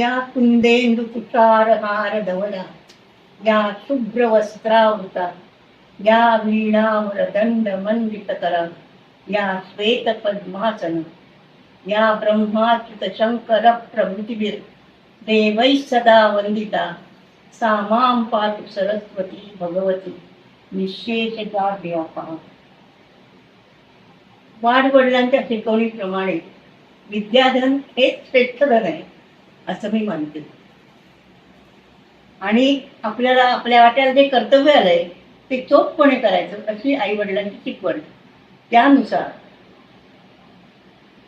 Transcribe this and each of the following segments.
या कुंदेंदु तुषारहार धवला या शुभ्र वस्त्रावृता या वीणावर दंड मंडित करा या श्वेत पद्मासन या ब्रह्माच्युत शंकर प्रभृतीवीर देवै सदा वंदिता सा मां पातु सरस्वती भगवती निशेष व्यापा वाडवडिलांच्या शिकवणीप्रमाणे विद्याधन हेच श्रेष्ठ धन आहे. असं मी मानते आणि आपल्याला आपल्या वाट्याला जे कर्तव्य आलंय ते चोखपणे करायचं अशी आई वडिलांची शिकवण. त्यानुसार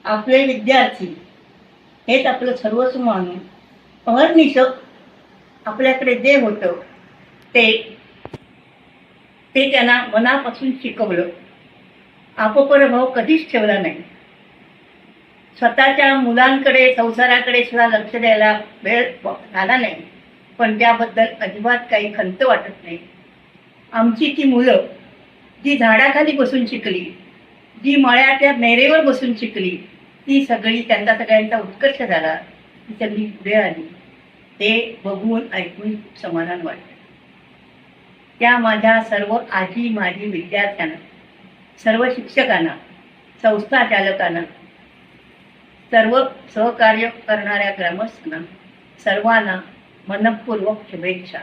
आपले विद्यार्थी हेच आपलं सर्वस्व मानून अहर्निश आपल्याकडे जे होतं ते ते त्यांना मनापासून शिकवलं. आपोपर भाव कधीच ठेवला नाही. स्वतःच्या मुलांकडे संसाराकडे सुद्धा लक्ष द्यायला वेळ झाला नाही. पण त्याबद्दल अजिबात काही खंत वाटत नाही. आमची ती मुलं जी झाडाखाली बसून शिकली जी मळ्याच्या मेरेवर बसून शिकली ती सगळी त्यांचा सगळ्यांचा उत्कर्ष झाला. ती सगळी पुढे आली. ते बघून ऐकून समाधान वाटतं त्या माझ्या सर्व आजी माझी विद्यार्थ्यांना सर्व शिक्षकांना संस्था चालकांना सर्व सहकार्य करणाऱ्या ग्रामस्थांना सर्वांना मनपूर्वक शुभेच्छा.